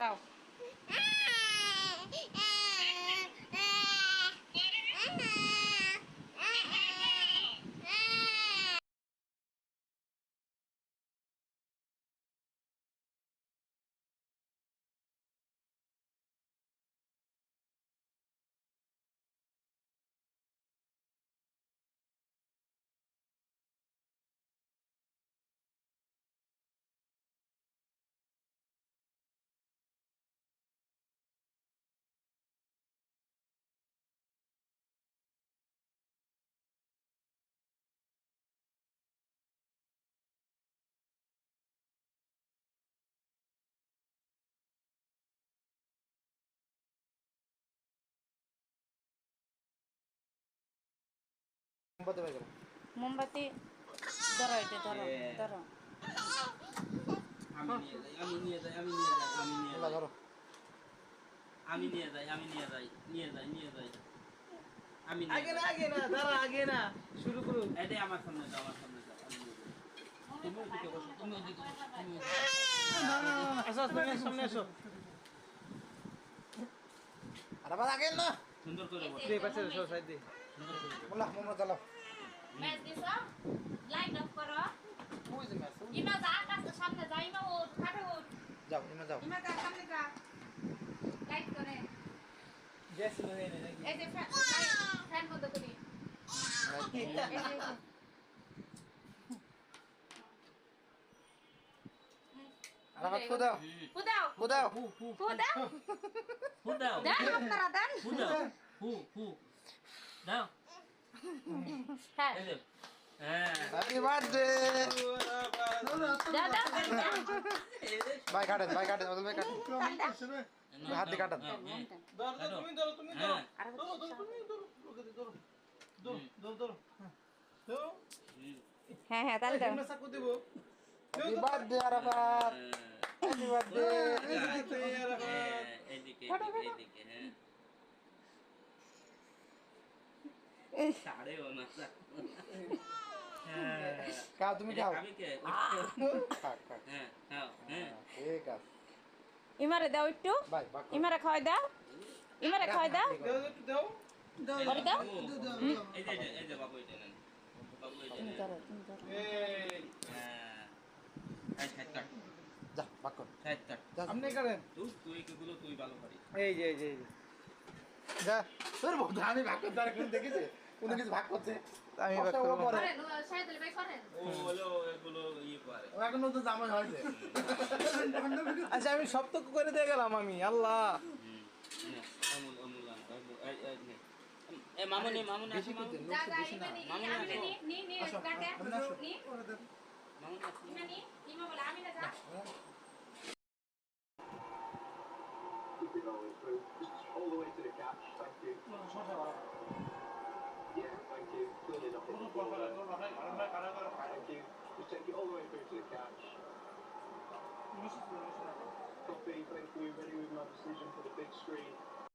দাও মোমবাতি বের করো। মোমবাতি ধরো এটা ধরো. ধরো। আমি নিয়ে যাই আমি নিয়ে যাই আমি নিয়ে যাই ধরো। আমি নিয়ে যাই আমি নিয়ে যাই নিয়ে যাই নিয়ে যাই। আমি আগে না আগে না দাঁড়া আগে না শুরু করুন। এটাই আমার সামনে যাও আমার সামনে যাও আমি নিয়ে যাই। তুমি ওদিকে বসো তুমি ওদিকে আসো সামনে আসো। আরে বাদ আগে না। সুন্দর করে বসো। দিয়ে পাশে আসো সাইড বসো। মোল্লা মোমরা চালাও ম্যাচ দিছ? লাইট অফ করো। ওই যে ম্যাচ ইমা যা আকাশের সামনে যা ইমা ও খাটে ও যাও ইমা যাও। ইমা যা সামনে যা লাইট করে। গ্যাস নেই নাকি এই যে ফ্যান ফ্যান বন্ধ করি। এই যে আরে বাদ দাও। ফু দাও। ফু ফু ফুদাও ফু দাও দেন আপনারা দেন ফু দাও ফু ফু দাও। হ্যাঁ। হ্যাঁ। হ্যাপি বার্থডে দাও দাও দাও ভাই কাটেন ভাই কাটেন ওদের ভাই কাটেন। হাত দিয়ে কাটেন। ধরো ধরো, তুমি ধরো তুমি ধরো হ্যাঁ। ধরো তুমি ধরো ধরো ধরো ধরো হ্যাঁ। হ্যাঁ তাহলে দাও। Happy birthday Arafat happy birthday এদিকে এদিকে হ্যাঁ হ্যাঁ খাও তুমি খাও। হ্যাঁ হ্যাঁ ঠিক আছে ইমারে দাও একটু। ইমারে খাওয়াই দাও। ইমারে খাওয়াই দাও। দাও দাও দাও। এই যে এই যে, এই যে বাবু বাবু এই হ্যাঁ সাইড সাইড কাট যা বাক কর সাইড কাট যা আপনি করেন। তুই তুই এগুলো তুই ভালো পারিস। এই যে এই যে যা। তোর বন্ধু আমি ভাগ করতে আর কোন দেখেছে? কোন কিছু ভাগ করছে? আমি ভাগ করব করে। করেন সাইদুল ভাই করেন। ও হলো এগুলো ইয়ে করে। ও এখন তো জামাই হয়েছে। আচ্ছা আমি সপ্তক করে দিয়ে গেলাম আমি। আল্লাহ। নে, অমূল, এই, এই, নে। এ মামুনি মামুনি আসো মামুনি মামুনি আসো। নি নি নি কাটে নি মামুনি আসো। ইমানি Thank you. Ready with my decision for the big screen.